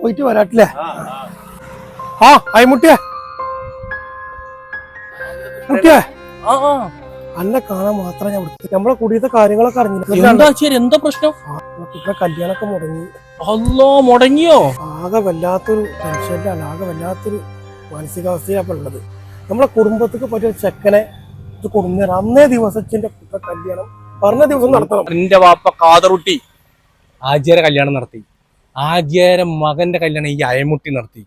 പോയിട്ട് വരാട്ടില്ലേ? ആ അയ്മുട്ടിയെ. മുട്ടിയെ. അന്നെ കാണാൻ മാത്രം ഞാൻ വിളിച്ചു നമ്മളെ കൂടിയത്തെ കാര്യങ്ങളൊക്കെ അറിഞ്ഞില്ല എന്താ പ്രശ്നം? കുട്ടിയുടെ കല്യാണമൊക്കെ മുടങ്ങി. അല്ലോ മുടങ്ങിയോ? ആകെ വല്ലാത്തൊരു ടെൻഷനിലാണ് ആകെ വല്ലാത്തൊരു മാനസികാവസ്ഥയിലാണ് ഉള്ളത്. നമ്മളെ കുടുംബത്തിക്ക് പറ്റിയ ചെക്കനെ ഇത് കൊടുന്നേരം അന്നേ ദിവസത്തിന്റെ കുട്ടിയുടെ കല്യാണം പറഞ്ഞ ദിവസം നടത്തണം. എന്റെ വാപ്പ കാതറുട്ടി. ആചാര കല്യാണം നടത്തി. ആചാര മകന്റെ കല്യാണം ഈ അയമുട്ടി നടത്തി.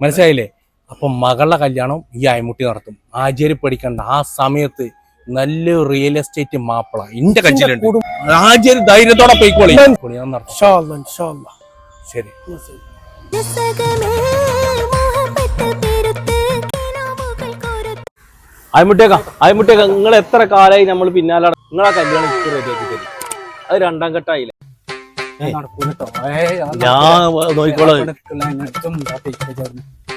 മനസ്സിലായില്ലേ? അപ്പൊ മകളുടെ കല്യാണം ഈ അയമുട്ടി നടത്തും. ആചാര്യ പഠിക്കണ്ട ആ സമയത്ത് നല്ല റിയൽ എസ്റ്റേറ്റ് മാപ്പിള. എന്റെ കച്ചിലുണ്ട് കുടുംബം ധൈര്യത്തോടെ പോയിക്കോളി. ഞാൻ നടത്തും. ശരി. അയമുട്ടേക്ക അയമുട്ടേക്ക നിങ്ങൾ എത്ര കാലമായി നമ്മൾ പിന്നാലെ നിങ്ങളെ കല്യാണം അത് രണ്ടാം ഘട്ടമായില്ലേ ഞാൻ നോക്കിക്കോളാം.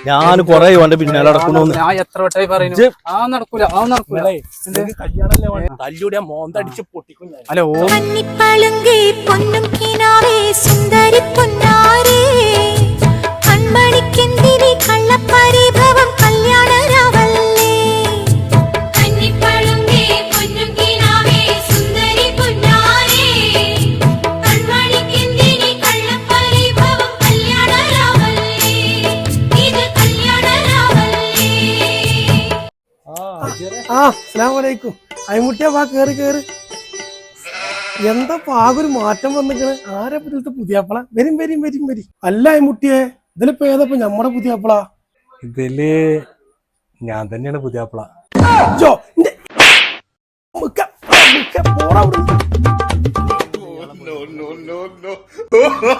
ഞാൻ കൊറേ ഓന്റെ പിന്നാലെ നടക്കണോന്ന്. ഞാൻ എത്ര വട്ടായി പറയുന്നു? ആ നടക്കൂല. ആ നടക്കൂല. തല്ലുടെ മോന്തടിച്ച് പൊട്ടിക്കും കന്നിപ്പളുങ്കി പൊന്നും കിനാവേ സുന്ദരി ആ അസ്സലാമു അലൈക്കും അയമുട്ടിയാ വാ കേറി കേറി. എന്താ ആകൊരു മാറ്റം വന്നിക്കണ്? ആരെ പറ്റിലത്തെ പുതിയാപ്പള? വരും വരും വരും വരും. അല്ല അയമുട്ടിയെ ഇതിലിപ്പോ ഏതപ്പോ നമ്മുടെ പുതിയാപ്പള? ഇതിൽ ഞാൻ തന്നെയാണ് പുതിയാപ്പള. ജോ പോടാ.